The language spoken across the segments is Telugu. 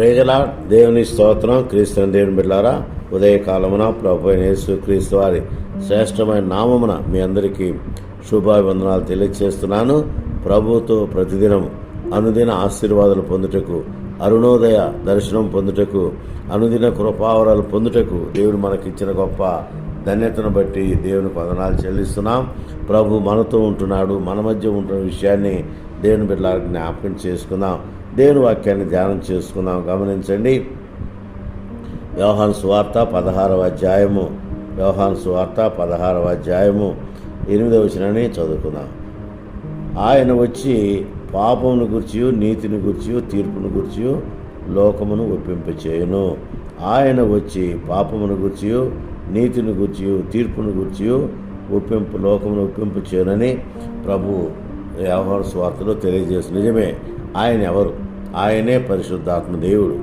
ప్రేజల దేవుని స్తోత్రం క్రీస్తుని దేవుని బిడ్డారా ఉదయకాలమున ప్రభు యేసు క్రీస్తు వారి శ్రేష్టమైన నామమున మీ అందరికీ శుభాభివందనాలు తెలియజేస్తున్నాను ప్రభుతో ప్రతిదినం అనుదిన ఆశీర్వాదాలు పొందుటకు అరుణోదయ దర్శనం పొందుటకు అనుదిన కృపావరాలు పొందుటకు దేవుడు మనకిచ్చిన గొప్ప ధన్యతను బట్టి దేవుని పదనాలు చెల్లిస్తున్నాం. ప్రభు మనతో ఉంటున్నాడు మన మధ్య ఉంటున్న విషయాన్ని దేవుని బిడ్డలకు జ్ఞాపకం చేసుకుందాం. దేవుని వాక్యాన్ని ధ్యానం చేసుకుందాం. గమనించండి. వ్యవహాన్ సువార్త పదహారవ అధ్యాయము. వ్యవహాన్ సువార్త పదహారవ అధ్యాయము. ఎనిమిదవ వచనాన్ని చదువుకుందాం. ఆయన వచ్చి పాపమును గుర్చి నీతిని గుర్చి తీర్పును గుర్చి లోకమును ఒప్పింపచేయును. ఆయన వచ్చి పాపమును గుర్చి నీతిని గుర్చి తీర్పును గుర్చి ఒప్పింపు లోకమును ఒప్పింపు చేయనని ప్రభు వ్యవహార స్వార్థలో తెలియజేస్తుంది. నిజమే ఆయన ఎవరు? ఆయనే పరిశుద్ధాత్మ దేవుడు.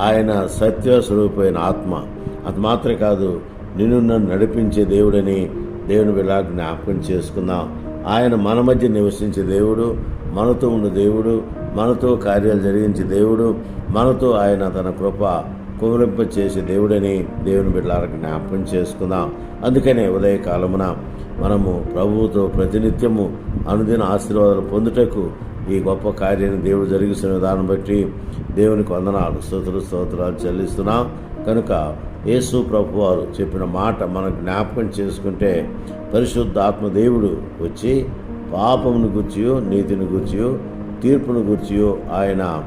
ఆయన సత్య స్వరూపమైన ఆత్మ. అది మాత్రమే కాదు నిన్ను నన్ను నడిపించే దేవుడని దేవుని ఇలా జ్ఞాపకం చేసుకుందాం. ఆయన మన మధ్య నివసించే దేవుడు మనతో ఉన్న దేవుడు మనతో కార్యాలు జరిగించే దేవుడు మనతో ఆయన తన కృప కుమరింప చేసే దేవుడని దేవుని బిడ్డలకు జ్ఞాపకం చేసుకుందాం. అందుకనే ఉదయకాలమున మనము ప్రభువుతో ప్రతినిత్యము అనుదిన ఆశీర్వాదాలు పొందుటకు ఈ గొప్ప కార్యాన్ని దేవుడు జరిగిస్తున్న విధానం బట్టి దేవునికి వందనాలు స్తోత్రులు స్తోత్రాలు చెల్లిస్తున్నాం. కనుక యేసు ప్రభు వారు చెప్పిన మాట మనం జ్ఞాపకం చేసుకుంటే పరిశుద్ధ ఆత్మ దేవుడు వచ్చి పాపమును గుర్చియో నీతిని గుర్చియో తీర్పును గుర్చియో ఆయన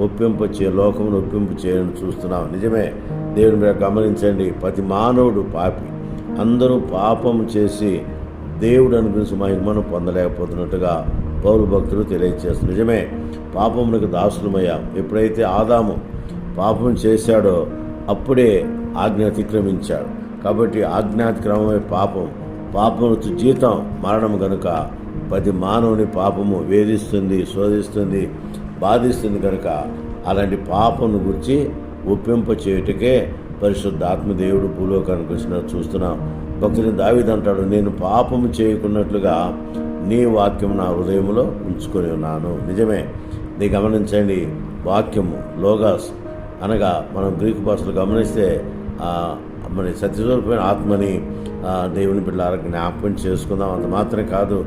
ఒప్పింప చే లోకమును ఒప్పింపు చేయని చూస్తున్నాం. నిజమే దేవుని మీద గమనించండి. ప్రతి మానవుడు పాపి. అందరూ పాపం చేసి దేవుడు అనుగురించి మహిమను పొందలేకపోతున్నట్టుగా పౌరు భక్తులు తెలియజేస్తారు నిజమే పాపమునకు దాసులమయ్యాం. ఎప్పుడైతే ఆదాము పాపం చేశాడో అప్పుడే ఆజ్ఞ అతిక్రమించాడు. కాబట్టి ఆజ్ఞాతిక్రమమే పాపం. పాపం జీతం మరణం గనుక ప్రతి మానవుని పాపము వేధిస్తుంది శోధిస్తుంది బాధిస్తుంది కనుక అలాంటి పాపను గురించి ఒప్పింప చేయుటకే పరిశుద్ధ ఆత్మదేవుడు భూలోకానికి వచ్చిన చూస్తున్నాం. భక్తుని దావిదంటాడు నేను పాపము చేయకున్నట్లుగా నీ వాక్యం నా హృదయంలో ఉంచుకొని ఉన్నాను. నిజమే నీ గమనించండి వాక్యము లోగాస్ అనగా మనం గ్రీకు భాషలో గమనిస్తే మరి సత్యస్వరూపమైన ఆత్మని దేవుని పిల్లల జ్ఞాపకం చేసుకుందాం. అంత మాత్రమే కాదు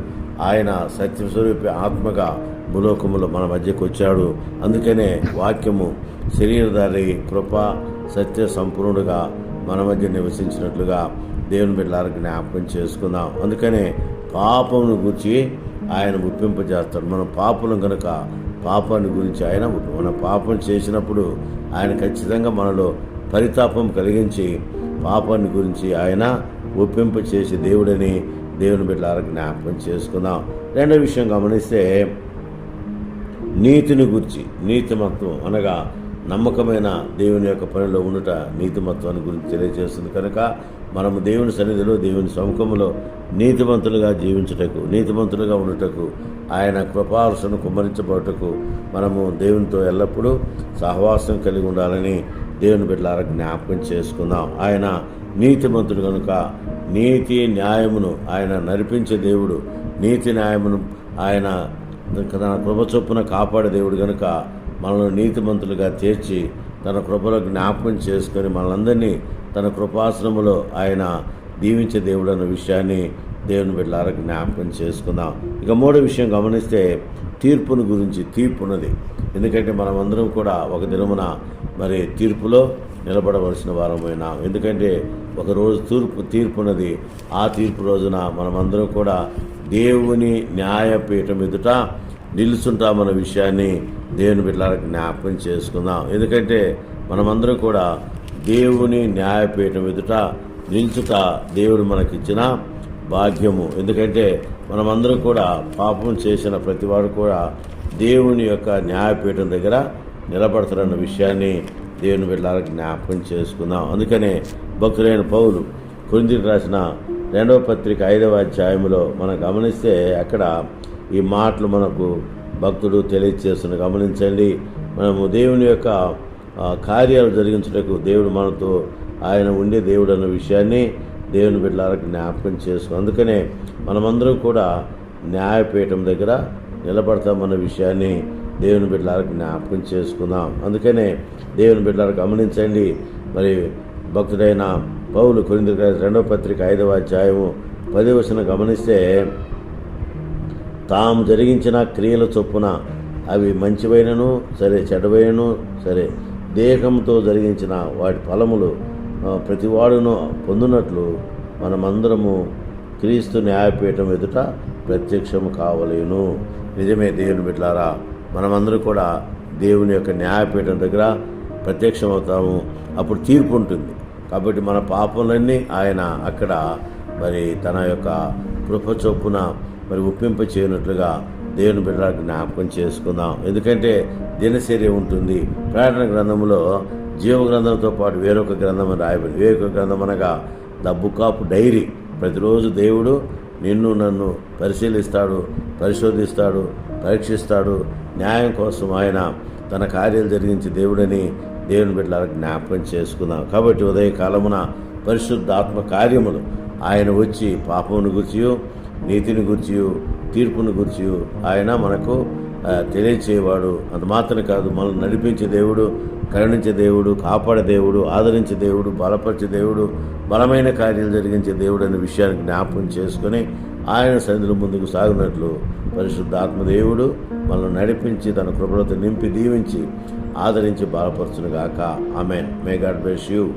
ఆయన సత్యస్వరూప ఆత్మగా భూలోకములో మన మధ్యకు వచ్చాడు. అందుకనే వాక్యము శరీరధారి కృప సత్య సంపూర్ణుడుగా మన మధ్య నివసించినట్లుగా దేవుని బిడ్డలకు జ్ఞాపకం చేసుకుందాం. అందుకనే పాపమును గురించి ఆయన ఒప్పింపజేస్తాడు మనం పాపం కనుక పాపాన్ని గురించి ఆయన మన పాపం చేసినప్పుడు ఆయన ఖచ్చితంగా మనలో పరితాపం కలిగించి పాపాన్ని గురించి ఆయన ఒప్పింప చేసే దేవుడని దేవుని బిడ్డలకు జ్ఞాపకం చేసుకుందాం. రెండో విషయం గమనిస్తే నీతిని గురించి నీతిమత్వం అనగా నమ్మకమైన దేవుని యొక్క పనిలో ఉండుట నీతిమత్వాన్ని గురించి తెలియజేస్తుంది కనుక మనము దేవుని సన్నిధిలో దేవుని సముఖంలో నీతిమంతులుగా జీవించుటకు నీతిమంతులుగా ఉండటకు ఆయన కృపార్సను కుమ్మరించబడటకు మనము దేవునితో ఎల్లప్పుడూ సహవాసం కలిగి ఉండాలని దేవుని బిడ్డలారా జ్ఞాపకం చేసుకుందాం. ఆయన నీతిమంతుడు కనుక నీతి న్యాయమును ఆయన నడిపించే దేవుడు నీతి న్యాయమును ఆయన తన కృప చొప్పున కాపాడే దేవుడు కనుక మనల్ని నీతిమంతులుగా తీర్చి తన కృపలో జ్ఞాపకం చేసుకొని మనందరినీ తన కృపాశ్రములో ఆయన దీవించే దేవుడు అన్న విషయాన్ని దేవుని బిడ్డలారా జ్ఞాపకం చేసుకుందాం. ఇక మూడో విషయం గమనిస్తే తీర్పును గురించి తీర్పు ఉన్నది ఎందుకంటే మనమందరం కూడా ఒక దినమున మరి తీర్పులో నిలబడవలసిన వారమైనా ఎందుకంటే ఒకరోజు తూర్పు ఉన్నది ఆ తీర్పు రోజున మనమందరం కూడా దేవుని న్యాయపీఠం ఎదుట నిలుచుంటామన్న విషయాన్ని దేవుని బిడ్డలకు జ్ఞాపకం చేసుకుందాం. ఎందుకంటే మనమందరం కూడా దేవుని న్యాయపీఠం ఎదుట నిలుచుట దేవుడు మనకిచ్చిన భాగ్యము. ఎందుకంటే మనమందరం కూడా పాపం చేసిన ప్రతివాడు కూడా దేవుని యొక్క న్యాయపీఠం దగ్గర నిలబడతారన్న విషయాన్ని దేవుని బిడ్డలకు జ్ఞాపకం చేసుకుందాం. అందుకనే భక్తులైన పౌలు కొరిందికి రాసిన రెండవ పత్రిక ఐదవ అధ్యాయంలో మనం గమనిస్తే అక్కడ ఈ మాటలు మనకు భక్తుడు తెలియజేస్తున్న గమనించండి. మనము దేవుని యొక్క కార్యాలు జరిగించడానికి దేవుడు మనతో ఆయన ఉండే దేవుడు అన్న విషయాన్ని దేవుని బిడ్డలకు జ్ఞాపకం చేసుకో అందుకనే మనమందరం కూడా న్యాయపీఠం దగ్గర నిలబడతామన్న విషయాన్ని దేవుని బిడ్డలకు జ్ఞాపకం చేసుకుందాం. అందుకనే దేవుని బిడ్డలు గమనించండి. మరి భక్తుడైన పౌలు కొరింది రెండవ పత్రిక ఐదవ అధ్యాయము పది వచ్చిన గమనిస్తే తాము జరిగించిన క్రియల చొప్పున అవి మంచివైనను సరే చెడవైనను సరే దేహంతో జరిగించిన వాటి ఫలములు ప్రతివాడును పొందినట్లు మనమందరము క్రీస్తు న్యాయపీఠం ఎదుట ప్రత్యక్షము కావలేను. నిజమే దేవుని బిడ్డారా మనమందరూ కూడా దేవుని యొక్క న్యాయపీఠం దగ్గర ప్రత్యక్షమవుతాము. అప్పుడు తీర్పు ఉంటుంది. కాబట్టి మన పాపములన్నీ ఆయన అక్కడ మరి తన యొక్క కృప చొప్పున మరి ఒప్పింప చేయనట్లుగా దేవుని బిడ్డలకు జ్ఞాపకం చేసుకుందాం. ఎందుకంటే దినచర్య ఉంటుంది. ప్రకటన గ్రంథంలో జీవ గ్రంథంతో పాటు వేరొక గ్రంథం రాయబడి వేరొక గ్రంథం అనగా ద బుక్ ఆఫ్ డైరీ. ప్రతిరోజు దేవుడు నిన్ను నన్ను పరిశీలిస్తాడు పరిశోధిస్తాడు పరీక్షిస్తాడు. న్యాయం కోసం ఆయన తన కార్యాలు జరిగించి దేవుడని దేవుని బిడ్డలకు జ్ఞాపకం చేసుకుందాం. కాబట్టి ఉదయకాలమున పరిశుద్ధాత్మ కార్యములు. ఆయన వచ్చి పాపమును గుర్చియు నీతిని గురించి తీర్పును గురించి ఆయన మనకు తెలియచేవాడు. అది మాత్రం కాదు మనల్ని నడిపించే దేవుడు కరుణించే దేవుడు కాపాడే దేవుడు ఆదరించే దేవుడు బలపరిచే దేవుడు బలమైన కార్యాలు జరిగించే దేవుడు అనే విషయాన్ని జ్ఞాపకం చేసుకొని ఆయన సన్నిధిలో ముందుకు సాగినట్లు పరిశుద్ధాత్మ దేవుడు మనల్ని నడిపించి తన కృపలతో నింపి దీవించి ఆదరించి బలపరచునుగాక. Amen. May God bless you